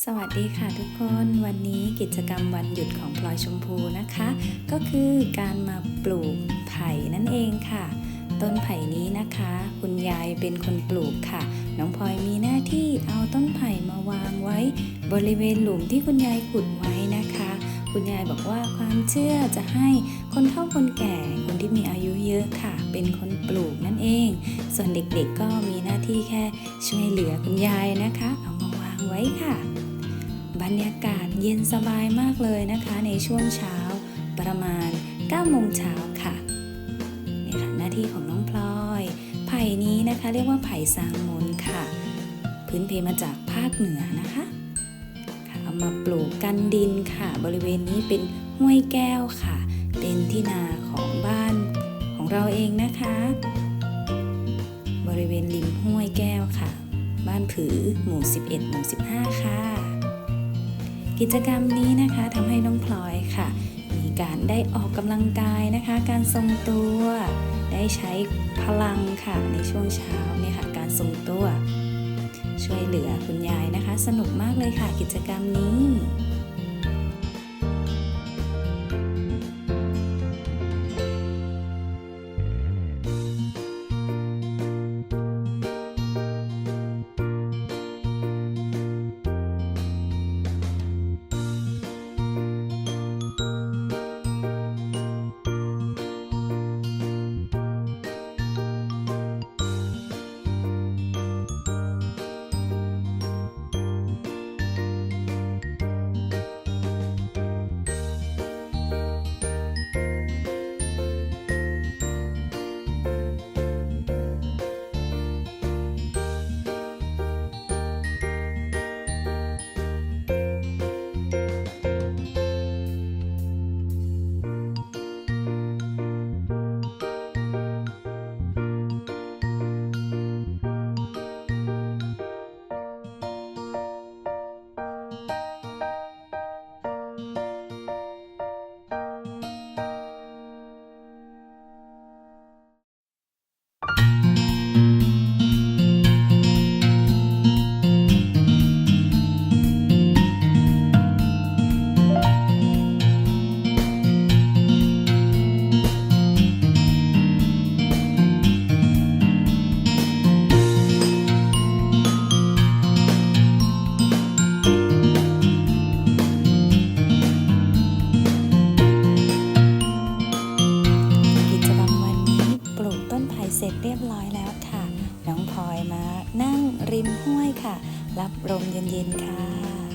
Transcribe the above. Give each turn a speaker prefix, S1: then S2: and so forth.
S1: สวัสดีค่ะทุกคนวันนี้กิจกรรมวันหยุดของพลอยชมพูนะคะ ก็คือการมาปลูกไผ่นั่นเองค่ะ ต้นไผ่นี้นะคะ คุณยายเป็นคนปลูกค่ะ น้องพลอยมีหน้าที่เอาต้นไผ่มาวางไว้ บริเวณหลุมที่คุณยายขุดไว้นะคะ คุณยายบอกว่าความเชื่อจะให้คนเฒ่าคนแก่คนที่มีอายุเยอะค่ะ เป็นคนปลูกนั่นเอง ส่วนเด็กๆก็มีหน้าที่แค่ช่วยเหลือคุณยายนะคะเอามาวาง รยากาศเย็นสบายมากเลยนะคะในช่วงเช้าประมาณ9โมงเช้าค่ะนี่ค่ะหน้าที่ของน้องพลอยไผ่นี้นะคะ เรียกว่าไผ่สางมนค่ะ พื้นเพมาจากภาคเหนือนะคะค่ะเอามาปลูกกันดินค่ะ บริเวณนี้เป็นห้วยแก้วค่ะ เป็นที่นาของบ้านของเราเองนะคะ บริเวณริมห้วยแก้วค่ะ บ้านผือหมู่ 11 หมู่ 15 ค่ะ กิจกรรมนี้นะคะทำให้น้องพลอยค่ะ มีการได้ออกกำลังกายนะคะ การทรงตัว ได้ใช้พลังค่ะในช่วงเช้าเนี่ยค่ะ การทรงตัว ช่วยเหลือคุณยายนะคะ สนุกมากเลยค่ะกิจกรรมนี้ เสร็จเรียบร้อยแล้วค่ะ น้องพลอยมานั่งริมห้วยค่ะ รับลมเย็นๆค่ะ